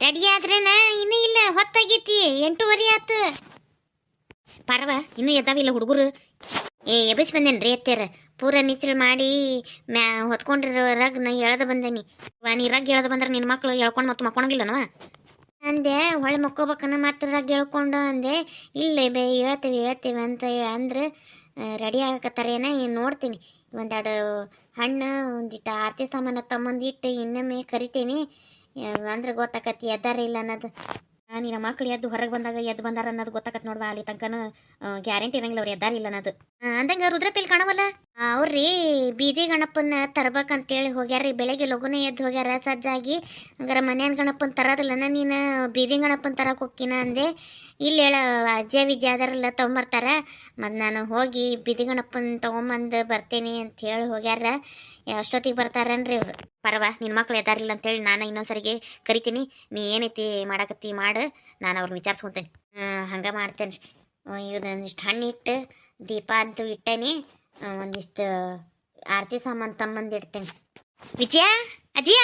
Ready ಆದ್ರೇನ ಇನ್ನೂ ಇಲ್ಲ, ಹೊತ್ತಾಗೈತಿ. ಎಂಟೂವರೆ ಆತು. ಪರವ, ಇನ್ನೂ ಎದ್ದಾವಿಲ್ಲ ಹುಡುಗರು. ಏ, ಎಬ್ಬಿಸಿ ಬಂದೇನ್ರಿ ಎತ್ತೇರ ಪೂರ ನಿಚ್ಚಲು ಮಾಡಿ ಮ್ಯಾ ಹೊತ್ಕೊಂಡಿರೋ ರಗ್ ನಾ ಎಳ್ದ ಬಂದೇನಿ. ವಾ, ನೀ ರಗ್ ಎಳ್ದು ಬಂದ್ರೆ ನಿನ್ನ ಮಕ್ಳು ಎಳ್ಕೊಂಡು ಮತ್ತೆ ಮಕ್ಕೊಳಂಗಿಲ್ಲನವ ಅಂದೆ ಹೊಳೆ ಮಕ್ಕೋಬೇಕನ್ನ ಮತ್ತೆ ರಗ್ ಎಳ್ಕೊಂಡು ಅಂದೆ. ಇಲ್ಲ ಬೇ, ಹೇಳ್ತೀವಿ ಹೇಳ್ತೀವಿ ಅಂತ ಅಂದ್ರೆ ರೆಡಿ ಆಗಕತ್ತಾರೇನ ನೋಡ್ತೀನಿ. ಒಂದೆರಡು ಹಣ್ಣು, ಒಂದಿಟ್ಟು ಆರತಿ ಸಾಮಾನು ತಮ್ಮಂದಿಟ್ಟು ಇನ್ನೊಮ್ಮೆ ಕರಿತೀನಿ. ಅಂದ್ರೆ ಗೊತ್ತಾಕತಿ, ಎದ್ದಾರ ಇಲ್ಲ ಅನ್ನೋದು. ನಿನ್ನ ಮಕ್ಳು ಎದ್ದು ಹೊರಗೆ ಬಂದಾಗ, ಎದ್ದು ಬಂದಾರ ಅನ್ನೋದು ಗೊತ್ತಾಕತ್ ನೋಡ್ವಾ, ಅಲ್ಲಿ ತಂಕನ ಗ್ಯಾರಂಟಿ ಇರಂಗಿಲ್ಲ ಅವ್ರು ಎದ್ದಾರ ಇಲ್ಲ ಅನ್ನೋದು. ಅಂದಂಗೆ ರುದ್ರಪಿಲ್ ಕಾಣವಲ್ಲ? ಅವ್ರಿ ಬೀದಿ ಗಣಪನ್ನ ತರ್ಬೇಕಂತೇಳಿ ಹೋಗ್ಯಾರ್ರಿ. ಬೆಳಗ್ಗೆ ಲಗುನ ಎದ್ದು ಹೋಗ್ಯಾರ ಸಜ್ಜಾಗಿ. ಹಂಗಾರ ಮನ್ಯಾನ ಗಣಪನ ತರೋದಿಲ್ಲನ ನೀನು ಬೀದಿ ಗಣಪನ ತರಕ್ಕೆ ಹೋಗ್ಕಿನ ಅಂದೆ. ಇಲ್ಲಿ ಹೇಳ, ಅಜ್ಜ ವಿಜಯ ಅದಾರಲ್ಲ ತೊಗೊಂಬರ್ತಾರ. ಮತ್ತು ನಾನು ಹೋಗಿ ಬೀದಿ ಗಣಪನ ತೊಗೊಂಬಂದು ಬರ್ತೇನೆ ಅಂತ ಹೇಳಿ ಹೋಗ್ಯಾರ. ಅಷ್ಟೊತ್ತಿಗೆ ಬರ್ತಾರನ್ರಿ ಇವ್ರು? ಪರವ ನಿನ್ನ ಮಕ್ಳು ಎದ್ದಾರಿಲ್ಲ ಅಂತೇಳಿ ನಾನು ಇನ್ನೊಂದ್ಸರಿಗೆ ಕರಿತೀನಿ. ನೀ ಏನೈತಿ ಮಾಡಾಕತ್ತಿ ಮಾಡು. ನಾನು ಅವ್ರನ್ನ ವಿಚಾರಿಸ್ಕೊಂತೇನೆ. ಹಂಗೆ ಮಾಡ್ತೇನೆ ರೀ ಇಷ್ಟು ಹಣ್ಣು ಇಟ್ಟು ದೀಪ ಅಂತೂ ಇಟ್ಟೇನಿ. ಒಂದಿಷ್ಟು ಆರತಿ ಸಾಮಾನು ತಮ್ಮಂದು ಇಡ್ತೇನೆ ವಿಜಯ ಅಜ್ಜಿಯ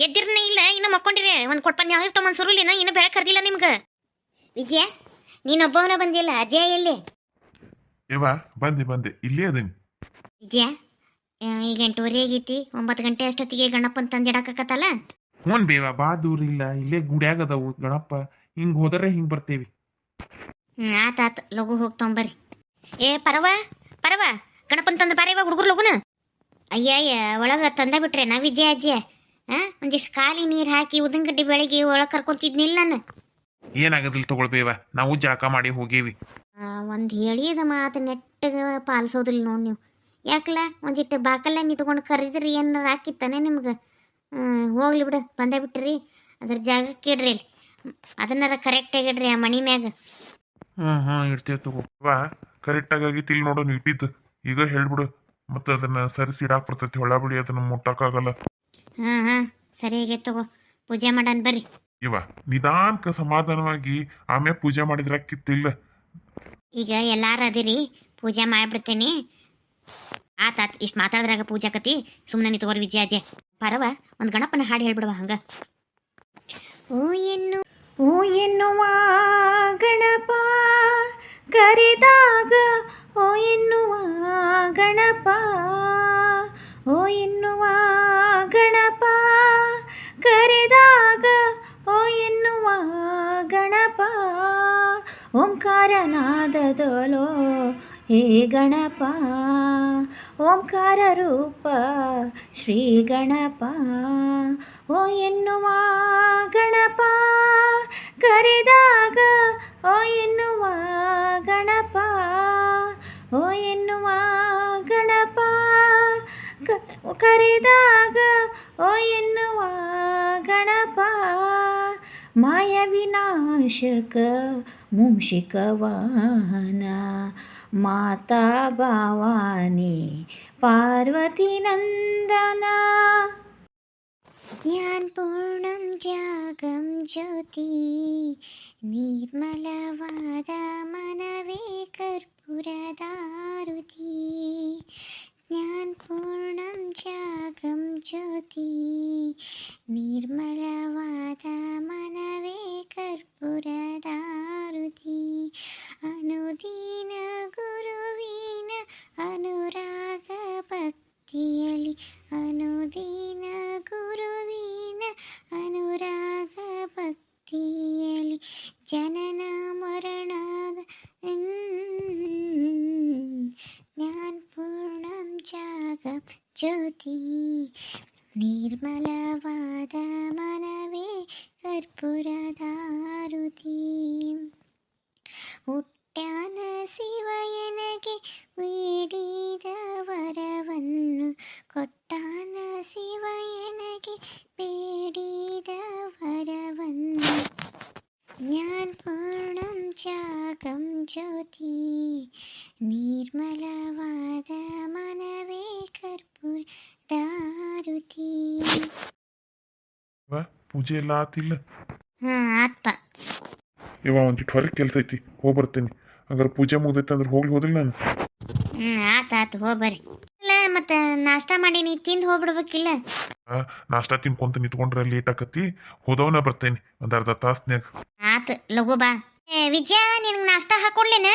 ಎದ್ದಿರ್ನ ಇಲ್ಲ ಇನ್ನು ಮಕ್ಕೊಂಡಿರಿ. ಒಂದು ಕೊಟ್ಪನ್ ಯಾವ ತಮ್ಮನ್ ಸುರುಲಿನ ಇನ್ನು ಬೆಳೆ ಕರ್ದಿಲ್ಲ ನಿಮ್ಗೆ. ವಿಜಯ ನೀನೊಬ್ಬವನ ಬಂದಿಲ್ಲ. ಅಜಯ ಎಲ್ಲಿ? ಏವಾ ಬಂದೆ ಬಂದೆ. ಇಲ್ಲೇ ಅದೀನಿ. ವಿಜಯ ಈಗ ಎಂಟೂವರೆ ಆಗೈತಿ. ಒಂಬತ್ತು ಗಂಟೆ ಅಷ್ಟೊತ್ತಿಗೆ ಗಣಪನ್ ತಂದಿಡಕತ್ತಲ್ಲ ಹ್ಞೂ ಬೇವಾ ಬಾ ದೂರ ಇಲ್ಲ ಇಲ್ಲೇ ಗುಡ್ಯಾಗ ಅದಾವು ಗಣಪ ಹಿಂಗೆ ಹೋದರೆ ಹಿಂಗೆ ಬರ್ತೇವಿ. ಹ್ಞೂ ಆತಾತ ಲಘು ಹೋಗಿ ತೊಂಬರ್ರಿ. ಏ ಪರವಾ ಪರವ. ಗಣಪನ್ ತಂದ ಬಾರಿ ಇವಾಗ ಹುಡುಗರು ಲಗುನ? ಅಯ್ಯಯ್ಯ ಒಳಗೆ ತಂದ ಬಿಟ್ರೆ ನಾ ವಿಜಯ ಅಜ್ಜಿ ಹಾಂ ಒಂದಿಷ್ಟು ಖಾಲಿ ನೀರು ಹಾಕಿ ಉದಂಗಡ್ಡಿ ಗಡ್ಡಿ ಬೆಳಗ್ಗೆ ಒಳಗೆ ಕರ್ಕೊಂತಿದ್ನಿಲ್ಲ ನಾನು. ಏನಾಗದಿಲ್ಲ ತಗೊಳ್ಬೇವ ನಾವು ಜಾಕ ಮಾಡಿ ಹೋಗೇವಿ. ಒಂದು ಹೇಳಿದ ಮಾತು ನೆಟ್ಟಗೆ ಪಾಲಿಸೋದಿಲ್ಲ ನೋಡಿ ನೀವು. ಯಾಕಲ್ಲ ಒಂದಿಟ್ಟು ಬಾಕಲ್ಲ ನಿಂತ್ಕೊಂಡು ಕರೆದ್ರಿ ಏನಾರ ಹಾಕಿತ್ತಾನೆ ನಿಮ್ಗೆ? ಹೋಗ್ಲಿ ಬಿಡು ಬಂದೇ ಬಿಟ್ರಿ. ಅದ್ರ ಜಾಗ ಕೇಳ್ರಿ ಅಲ್ಲಿ ಅದನ್ನಾರ ಕರೆಕ್ಟಾಗಿ ಇಡ್ರಿ ಆ ಮಣಿ ಮ್ಯಾಗ. ಹಾಂ ಹಾಂ ಇಡ್ತೇವೆ ತಗೋ. ವಾ ಕರೆಕ್ಟಾಗಿ ಆಗಿತ್ತು ಇಲ್ಲಿ ನೋಡೋಣ ಇಟ್ಟಿದ್ದು. ಈಗ ಹೇಳ್ಬಿಡು ಮತ್ತೆ ಅದನ್ನ ಸರಿಸಿ ಇಡಾಕ್ ಬರ್ತೈತಿ ಹೊಳ ಬಿಡಿ ಅದನ್ನ ಮುಟ್ಟಕ್ಕಾಗಲ್ಲ. ಹಾಂ ಹಾಂ ಸರಿ ಆಗೈತೆ ತಗೋ ಪೂಜೆ ಮಾಡನ್ ಬರ್ರಿ. ಇವ ನಿಧಾನಕ ಸಮಾಧಾನವಾಗಿ ಆಮೇಲೆ ಪೂಜೆ ಮಾಡಿದ್ರ ಕಿತ್ತಿಲ್ಲ ಈಗ ಎಲ್ಲಾರು ಅದಿರಿ ಪೂಜೆ ಮಾಡಿಬಿಡ್ತೀನಿ. ಆತ ಆತ ಇಷ್ಟು ಮಾತಾಡಿದ್ರಾಗ ಪೂಜೆ ಆಕತಿ ಸುಮ್ಮನೆ ತಗೋರಿ ವಿಜಯ ಅಜ್ಜೆ ಪರವ ಒಂದು ಗಣಪನ ಹಾಡು ಹೇಳ್ಬಿಡುವ ಹಂಗ. ಓ ಎನ್ನು ಓ ಎನ್ನುವ ಗಣಪ ಕರೆದಾಗ ಓ ಎನ್ನುವ ಗಣಪ. ಕರೆದಾಗ, ಓ, ಎನ್ನುವ ಗಣಪ. ಓಂಕಾರನಾದದೊಲೋ, ಹೇ ಗಣಪ. ಓಂಕಾರ ರೂಪ, ಶ್ರೀ ಗಣಪ. ಓ, ಎನ್ನುವ ಗಣಪ. ಕರೆದಾಗ ಕರೆದಾಗ ಓ ಎನ್ನುವ ಗಣಪ ಮಾಯ ವಿನಾಶಕ ಮೂಷಿಕ ವಾಹನ ಮಾತಾ ಭಾವಾನಿ ಪಾರ್ವತಿ ನಂದನ ಜ್ಞಾನಪೂರ್ಣಂ ಜಾಗಂ ಜ್ಯೋತಿ ഞാൻ പൂർണം ജാഗം ജ്യോതി നിർമ്മലവാ ಜಾಗ ಜ್ಯೋತಿ ನಿರ್ಮಲವಾದ ಮನವೇ ಕರ್ಪೂರದಾರುತಿ ಹುಟ್ಟ್ಯಾನ ಶಿವಯನಗೆ ಬೇಡಿದ ವರವನ್ನು ಕೊಟ್ಟಾನ ಶಿವಯನಗೆ ಬೇಡಿದ ವರವನ್ನು ಜ್ಞಾನಪೂರ್ಣಂ ಜಾಗಂ ಜ್ಯೋತಿ ನಿರ್ಮಲವಾದ ಮನವೇ ಪೂಜೆ ಎಲ್ಲ ಆತಿಲ್ಲ. ಹಾಂ ಆತ್ಪ ಇವ ಒಂದಿಟ್ಟು ಹೊರಗೆ ಕೆಲಸ ಐತಿ ಹೋಗಿ ಬರ್ತೇನೆ. ಹಂಗಾರೆ ಪೂಜೆ ಮುಗ್ದೈತೆ ಅಂದ್ರೆ ಹೋಗ್ಲಿ ಹೋದಿಲ್ಲ ನಾನು. ಹ್ಞೂ ಆತು ಆತು ಹೋಗಿ ಬರ್ರಿ. ಮತ್ತೆ ಮತ್ತು ನಾಷ್ಟ ಮಾಡೀನಿ ತಿಂದು ಹೋಗ್ಬಿಡ್ಬೇಕಿಲ್ಲ ಆ, ನಾಷ್ಟಾ ತಿನ್ಕೊಂತ ನಿಂತ್ಕೊಂಡ್ರೆ ಲೇಟ್ ಆಕತಿ. ಹೋದವನ ಬರ್ತೇನೆ ಒಂದ್ ಅರ್ಧ ತಾಸ್ನ್ಯಾಗ. ಆತ ಲಘು ಬಾ. ಏ ವಿಜಯ ನಿನಗೆ ನಾಷ್ಟ ಹಾಕೊಡ್ಲೇನ?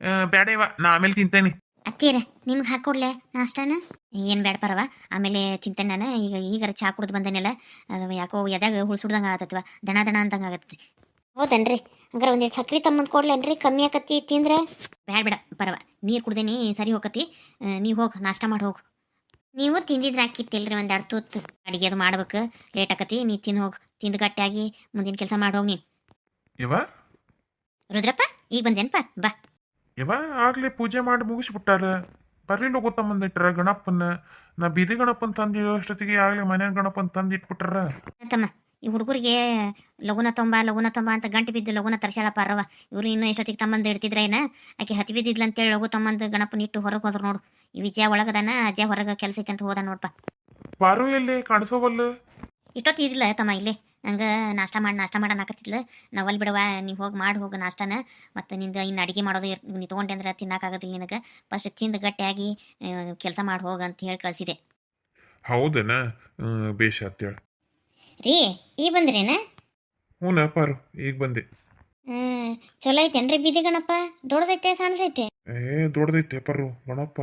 ಆ, ಬ್ಯಾಡೇವ ನಾ ಆಮೇಲೆ ತಿಂತೇನೆ. ಅತ್ತೀರ ನಿಮ್ಗೆ ಹಾಕೊಡ್ಲೆ ನಾಷ್ಟಾನ? ಏನು ಬೇಡ ಪರವ? ಆಮೇಲೆ ತಿಂತೇನೆ ನಾನು ಈಗ ಈಗಾರ ಚಾ ಕುಡ್ದು ಬಂದೇನೆಲ್ಲ ಅದು ಯಾಕೋ ಎದಾಗ ಹುಳ್ಸುಡ್ದಂಗೆ ಆಗತ್ತವ ದಣ ದಣ ಅಂತಂಗೆ ಆಗತ್ತೆ ಹೌದನ್ರಿ ಹಂಗಾರೆ ಒಂದೆರಡು ಸಕ್ರೆ ತಮ್ಮಂದು ಕೊಡ್ಲೇನ್ರಿ ಕಮ್ಮಿ ಆಕತ್ತಿ ತಿಂದ್ರೆ? ಬೇಡ ಬೇಡ ಪರವ ನೀರು ಕುಡ್ದೇನಿ ಸರಿ ಹೋಗತ್ತಿ ನೀವು ಹೋಗಿ ನಾಷ್ಟ ಮಾಡಿ ಹೋಗು. ನೀವು ತಿಂದಿದ್ರೆ ಹಾಕಿತ್ತಿಲ್ರಿ ಒಂದು ಎರಡು ತೂತು. ಅಡಿಗೆ ಅದು ಮಾಡ್ಬೇಕು ಲೇಟ್ ಆಕತಿ ನೀ ತಿಂದು ಹೋಗಿ ತಿಂದು ಗಟ್ಟಿಯಾಗಿ ಮುಂದಿನ ಕೆಲಸ ಮಾಡಿ ಹೋಗಿ ನೀನು. ಯವ ರುದ್ರಪ್ಪ ಈಗ ಬಂದೇನಪ್ಪ ಬಾ. ಯವ ಆಗ್ಲೇ ಪೂಜೆ ಮಾಡಿ ಮುಗಿಸ್ಬಿಟ್ಟಾರ. ಬರ್ಲಿಲ್ಲ ಗೊತ್ತಂಬಂದಿಟ್ರ ಗಣಪನ್ನ. ನಾ ಬೀದಿ ಗಣಪನ್ ತಂದಿರೋ ಅಷ್ಟೊತ್ತಿಗೆ ಆಗ್ಲೇ ಮನೆ ಗಣಪನ್ ತಂದು ಇಟ್ಬಿಟ್ರ ತಮ್ಮ ಈ ಹುಡುಗರಿಗೆ ಲಗುನ ತೊಂಬ ಲಗುನ ತೊಂಬ ಅಂತ ಗಂಟು ಬಿದ್ದು ಲಗುನ ತರ್ಸ್ಯಾಳ ಪಾರವ ಇವರು ಇನ್ನೂ ಎಷ್ಟೊತ್ತಿಗೆ ತಮ್ಮಂದು ಇಡ್ತಿದ್ರ ಏನ? ಆಕೆ ಹತ್ತಿ ಬಿದ್ದಿದ್ಲ ಅಂತೇಳಿ ಲಘು ತಮ್ಮಂದು ಗಣಪನ ಇಟ್ಟು ಹೊರಗೆ ಹೋದ್ರು ನೋಡು. ಈ ವಿಜಯ ಒಳಗದಾನ ಅಜ್ಜ ಹೊರಗೆ ಕೆಲಸ ಐತೆ ಅಂತ ಹೋದ ನೋಡ್ಪ ಪಾರು ಎಲ್ಲಿ ಕಾಣಿಸೋವಲ್ಲ? ಇಷ್ಟೊತ್ತು ಇದಿಲ್ಲ ತಮ್ಮ ಇಲ್ಲಿ. ನಂಗೆ ನಾಷ್ಟ ಮಾಡಿ ನಾಷ್ಟ ಮಾಡೋಣ ಹಾಕತ್ತಿದ್ಲ ನಾವು ಅಲ್ಲಿ ಬಿಡವ ನೀವು ಹೋಗಿ ಮಾಡಿ ಹೋಗಿ ನಾಷ್ಟನ. ಮತ್ತು ನಿಂದು ಇನ್ನು ಅಡುಗೆ ಮಾಡೋದು ಇರ್ ನೀ ತೊಗೊಂಡೆ ಅಂದ್ರೆ ತಿನ್ನಕ್ಕಾಗೋದಿಲ್ಲ ನಿನಗೆ. ಫಸ್ಟ್ ತಿಂದು ಗಟ್ಟಿಯಾಗಿ ಕೆಲಸ ಮಾಡಿ ಹೋಗಿ ಅಂತ ಹೇಳಿ ಕಳಿಸಿದೆ. ಹೌದನ? ಬೇಷ ಅಂತೇಳಿ ರೀ ಈ ಬಂದ್ರೇನ? ಹ್ಞೂ ಪಾರು ಈಗ ಬಂದೆ. ಚಲೋ ಐತೇನ್ರಿ ಬೀದಿ ಗಣಪ್ಪ? ದೊಡ್ಡದೈತೆ ಸಣ್ಣದೈತೆ? ಏ ದೊಡ್ಡದೈತೆ ಪರು ಗಣಪ್ಪ.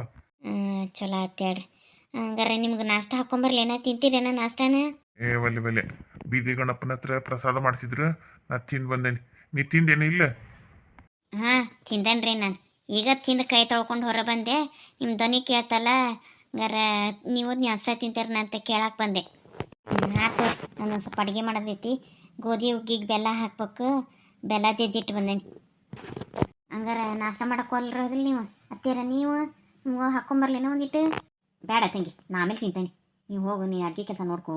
ಚಲೋ ಆತ್ ಹೇಳ್ರಿ ಹಂಗಾರೆ ನಿಮ್ಗೆ ನಾಷ್ಟ ಹಾಕೊಂಬರ್ಲೇನ? ತಿಂತೀರೇನ ನಾಷ್ಟಾನ? ಏ, ಒಲ್ಲೆ ಒಲ್ಲೆ. ಬೀದಿ ಗಣಪನ ಹತ್ರ ಪ್ರಸಾದ ಮಾಡಿಸಿದ್ರು. ನಾ ತಿಂದು ಬಂದೇನಿ. ನೀ ತಿಂದೇನು ಇಲ್ಲ? ಹಾಂ, ತಿಂದೇನ್ರಿ ನಾನು. ಈಗ ತಿಂದು ಕೈ ತೊಳ್ಕೊಂಡು ಹೊರ ಬಂದೆ. ನಿಮ್ಮ ದನಿ ಕೇಳ್ತಲ್ಲ, ಹಂಗಾರೆ ನೀವು ನ್ಯಾಸ ತಿಂತೀರನ ಅಂತ ಕೇಳಕ್ಕೆ ಬಂದೆ. ಹಾಕು ನಾನು ಸ್ವಲ್ಪ ಅಡುಗೆ ಮಾಡೋದೈತಿ. ಗೋಧಿ ಉಗ್ಗಿಗೆ ಬೆಲ್ಲ ಹಾಕ್ಬೇಕು. ಬೆಲ್ಲ ಜಜ್ಜಿಟ್ಟು ಬಂದೇನಿ. ಹಂಗಾರ ನಾಷ್ಟ ಮಾಡಕ್ಕೆ ನೀವು? ಅತ್ತೀರ ನೀವು? ಹಾಕೊಂಬರ್ಲೇನೋ ಒಂದಿಟ್ಟು ಬೇಡ ತಂಗಿ, ನಾ ಆಮೇಲೆ ತಿಂತೇನೆ. ನೀವು ಹೋಗು, ನೀ ಅಡುಗೆ ಕೆಲಸ ನೋಡ್ಕೋ